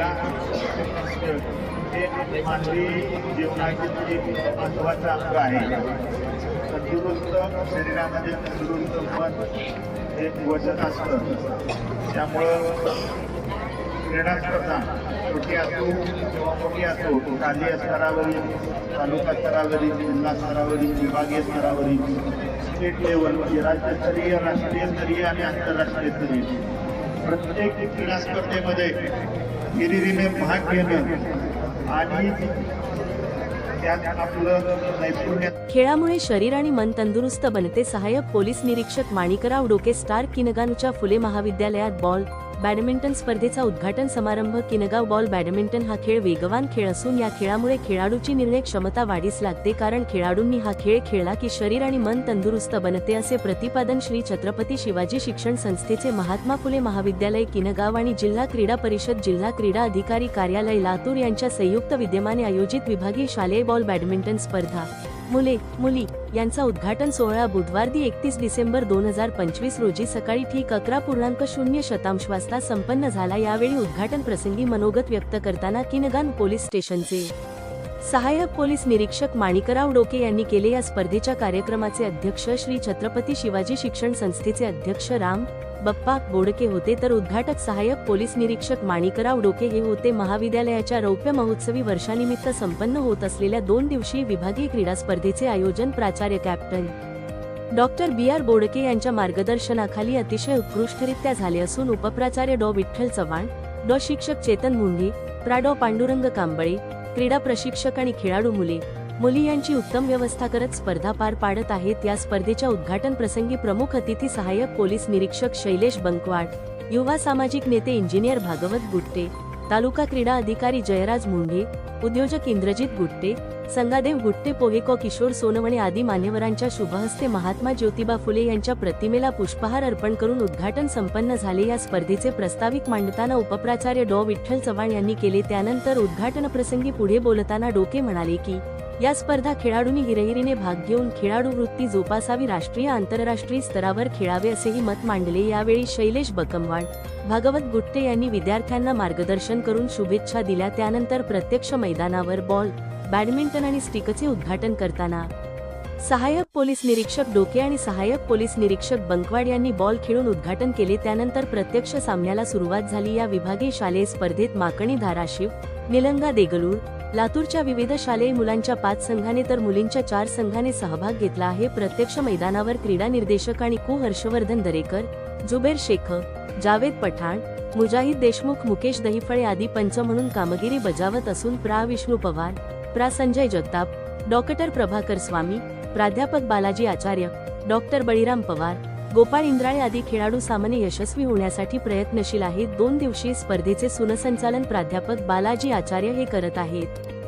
क्रीडा हे मानवी जीवनातील एक महत्त्वाचा अंग आहे तंदुरुस्त शरीरामध्ये तंदुरुस्त मन हे वजन असतं त्यामुळं क्रीडा स्पर्धा छोटी असो किंवा मोठी असो राज्य स्तरावरील तालुका स्तरावरील जिल्हा स्तरावरील विभागीय स्तरावरील स्टेट लेवल म्हणजे राज्यस्तरीय राष्ट्रीयस्तरीय आणि आंतरराष्ट्रीय आंतरराष्ट्रीयस्तरीय प्रत्येक क्रीडा स्पर्धेमध्ये गिरिरीने भाग घेणं आणि खेळामुळे शरीर आणि मन तंदुरुस्त बनते. सहाय्यक पोलीस निरीक्षक माणिकराव डोके स्टार किनगानच्या फुले महाविद्यालयात बॉल बॅडमिंटन स्पर्धेचा उद्घाटन समारंभ किनगाव बॉल बॅडमिंटन हा खेळ वेगवान खेळ असून या खेळामुळे खेळाडूची निर्णय क्षमता वाढीस लागते कारण खेळाडूंनी हा खेळ खेळला की शरीर आणि मन तंदुरुस्त बनते असे प्रतिपादन श्री छत्रपती शिवाजी शिक्षण संस्थेचे महात्मा फुले महाविद्यालय किनगाव आणि जिल्हा क्रीडा परिषद जिल्हा क्रीडा अधिकारी कार्यालय लातूर यांच्या संयुक्त विद्यमाने आयोजित विभागीय शालेय बॉल बॅडमिंटन स्पर्धा. मुले मुली यांचा उद्घाटन सोहळा बुधवारदी एकतीस डिसेंबर दोन हजार पंचवीस रोजी सकाळी ठीक अकरा पूर्णांक शून्य शतांश वाजता संपन्न झाला. यावेळी उद्घाटन प्रसंगी मनोगत व्यक्त करताना किनगान पोलीस स्टेशनचे सहाय्यक पोलीस निरीक्षक माणिकराव डोके यांनी केले या स्पर्धेच्या कार्यक्रमाचे अध्यक्ष श्री छत्रपती शिवाजी शिक्षण संस्थेचे अध्यक्ष राम बप्पा बोडके होते तर उद्घाटक सहाय्यक पोलीस निरीक्षक माणिकराव डोके हे होते. महाविद्यालयाच्या रौप्य महोत्सवी वर्षानिमित्त संपन्न होत असलेल्या दोन दिवसीय विभागीय क्रीडा स्पर्धेचे आयोजन प्राचार्य captain doctor B. R. Bodke यांच्या मार्गदर्शनाखाली अतिशय उत्कृष्टरित्या झाले असून उपप्राचार्य डॉ. विठ्ठल चव्हाण डॉ. शिक्षक चेतन मुंढे प्रा. डॉ. पांडुरंग कांबळे क्रीडा प्रशिक्षक आणि खेळाडू मुले. मुली यांची उत्तम व्यवस्था करत स्पर्धा पार पाडत आहेत. या स्पर्धेच्या उद्घाटन प्रसंगी प्रमुख अतिथी सहाय्यक पोलीस निरीक्षक शैलेश बंकवाड युवा सामाजिक नेते इंजिनियर भागवत गुट्टे तालुका क्रीडा अधिकारी जयराज मुंढे उद्योजक इंद्रजित गुट्टे संगादेव गुट्टे पोगेको किशोर सोनवणे आदी मान्यवरांच्या शुभहस्ते महात्मा ज्योतिबा फुले यांच्या प्रतिमेला पुष्पहार अर्पण करून उद्घाटन संपन्न झाले. या स्पर्धेचे प्रस्ताविक मांडताना उपप्राचार्य डॉ. विठ्ठल चव्हाण यांनी केले. त्यानंतर उद्घाटन प्रसंगी पुढे बोलताना डोके म्हणाले की या स्पर्धा खेळाडूंनी हिरहिरीने भाग घेऊन खेळाडू वृत्ती जोपासावी राष्ट्रीय आंतरराष्ट्रीय स्तरावर खेळावे असेही मत मांडले. यावेळी शैलेश बकमवाड भागवत गुट्टे यांनी विद्यार्थ्यांना मार्गदर्शन करून शुभेच्छा दिल्या. त्यानंतर प्रत्यक्ष मैदानावर बॉल बॅडमिंटन आणि स्टिकचे उद्घाटन करताना सहाय्यक पोलीस निरीक्षक डोके आणि सहाय्यक पोलीस निरीक्षक बंकवाड यांनी बॉल खेळून उद्घाटन केले. त्यानंतर प्रत्यक्ष सामन्याला सुरुवात झाली. या विभागीय शालेय स्पर्धेत माकणी धाराशिव निलंगा देगलूर लातूरच्या विविध शालेय मुलांच्या पाच संघाने तर मुलींच्या चार संघाने सहभाग घेतला आहे. प्रत्यक्ष मैदानावर क्रीडा निर्देशक आणि कु. हर्षवर्धन दरेकर जुबेर शेख जावेद पठाण मुजाहिद देशमुख मुकेश दहिफळे आदी पंच म्हणून कामगिरी बजावत असून प्रा. विष्णू पवार प्रा. संजय जगताप डॉक्टर प्रभाकर स्वामी प्राध्यापक बालाजी आचार्य डॉक्टर बळीराम पवार गोपाळ इंद्राळे आदी खेळाडू सामने यशस्वी होण्यासाठी प्रयत्नशील आहेत. दोन दिवसीय स्पर्धेचे सुनसंचालन प्राध्यापक बालाजी आचार्य हे करत आहेत.